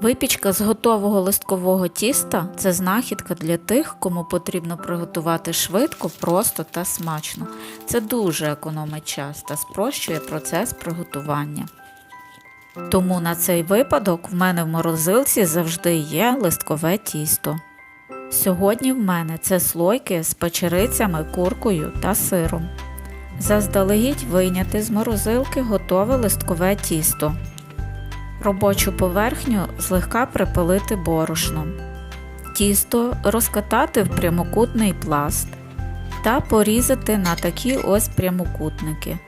Випічка з готового листкового тіста це знахідка для тих, кому потрібно приготувати швидко, просто та смачно. Це дуже економить час та спрощує процес приготування. Тому на цей випадок в мене в морозилці завжди є листкове тісто. Сьогодні в мене це слойки з печерицями, куркою та сиром. Заздалегідь вийняти з морозилки готове листкове тісто. Робочу поверхню злегка припилити борошном. Тісто розкатати в прямокутний пласт та порізати на такі ось прямокутники.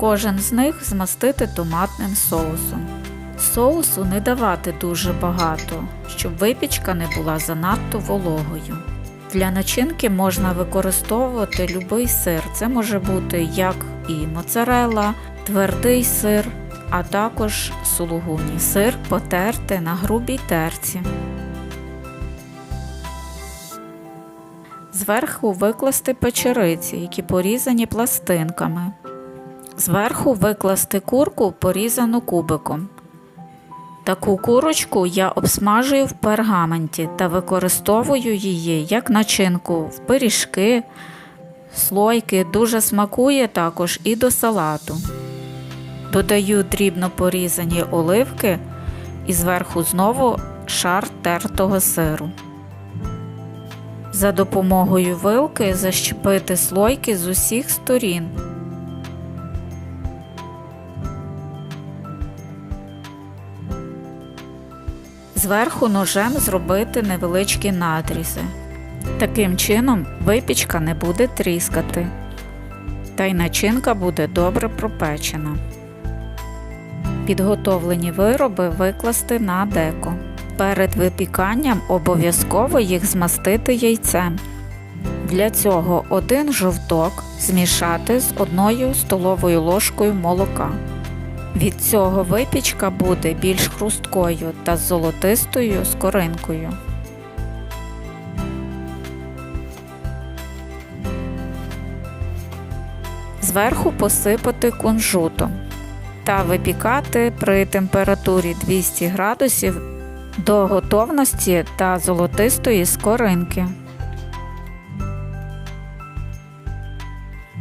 Кожен з них змастити томатним соусом. Соусу не давати дуже багато, щоб випічка не була занадто вологою. Для начинки можна використовувати будь-який сир. Це може бути як і моцарелла, твердий сир, а також сулугуні. Сир потерти на грубій терці. Зверху викласти печериці, які порізані пластинками. Зверху викласти курку, порізану кубиком. Таку курочку я обсмажую в пергаменті та використовую її як начинку в пиріжки, слойки, дуже смакує також і до салату. Додаю дрібно порізані оливки і зверху знову шар тертого сиру. За допомогою вилки защепити слойки з усіх сторін. Зверху ножем зробити невеличкі надрізи. Таким чином випічка не буде тріскати, та й начинка буде добре пропечена. Підготовлені вироби викласти на деко. Перед випіканням обов'язково їх змастити яйцем. Для цього один жовток змішати з одною столовою ложкою молока. Від цього випічка буде більш хрусткою та золотистою скоринкою. Зверху посипати кунжутом та випікати при температурі 200 градусів до готовності та золотистої скоринки.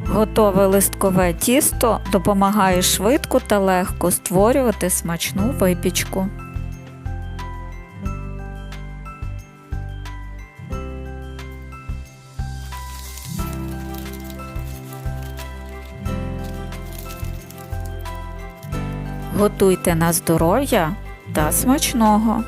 Готове листкове тісто допомагає швидко та легко створювати смачну випічку. Готуйте на здоров'я та смачного!